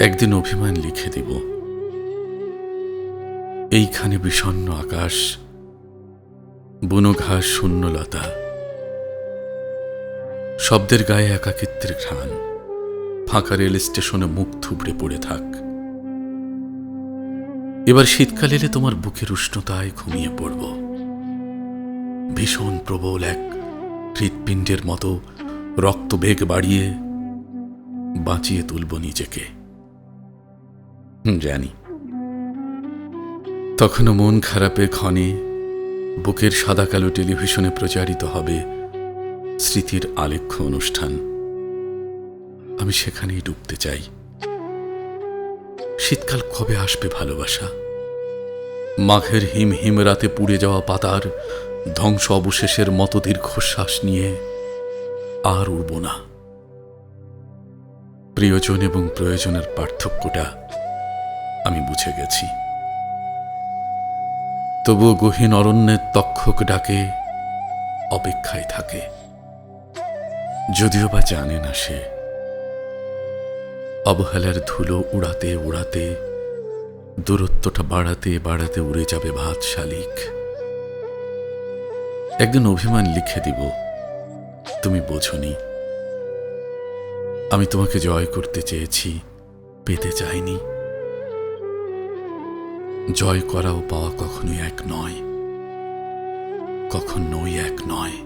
একদিন অভিমান লিখে দিব। এইখানে বিষণ্ণ আকাশ বুনো ঘাস শূন্যলতা, শব্দের গায়ে একাকিত্বের ঘ্রাণ, ফাঁকা রেল স্টেশনে মুখ থুবড়ে পড়ে থাক। এবার শীতকাল এলে তোমার বুকের উষ্ণতায় ঘুমিয়ে পড়ব। ভীষণ প্রবল এক হৃৎপিণ্ডের মতো রক্তবেগ বাড়িয়ে বাঁচিয়ে তুলব নিজেকে। জানি। তখনও মন খারাপে ক্ষণে বুকের সাদা কালো টেলিভিশনে প্রচারিত হবে স্মৃতির আলেখ্য অনুষ্ঠান। আমি সেখানেই ডুবতে চাই। শীতকাল কবে আসবে ভালোবাসা? মাঘের হিম হিম রাতে পুড়ে যাওয়া পাতার ধ্বংস অবশেষের মতো দীর্ঘশ্বাস নিয়ে আর উড়ব না। প্রিয়জন এবং প্রয়োজনের পার্থক্যটা আমি বুঝে গেছি। তবুও গহীন অরণ্যের তক্ষক ডাকে, অপেক্ষায় থাকে। যদিও বা জানে না সে, অবহেলার ধুলো উড়াতে উড়াতে, দূরত্বটা বাড়াতে বাড়াতে উড়ে যাবে ভাত শালিক একদিন অভিমান লিখে দিব তুমি বোঝনি। আমি তোমাকে জয় করতে চেয়েছি, পেতে চাইনি। জয় করাও পাওয়া কখনোই এক নয়, কখনোই এক নয়।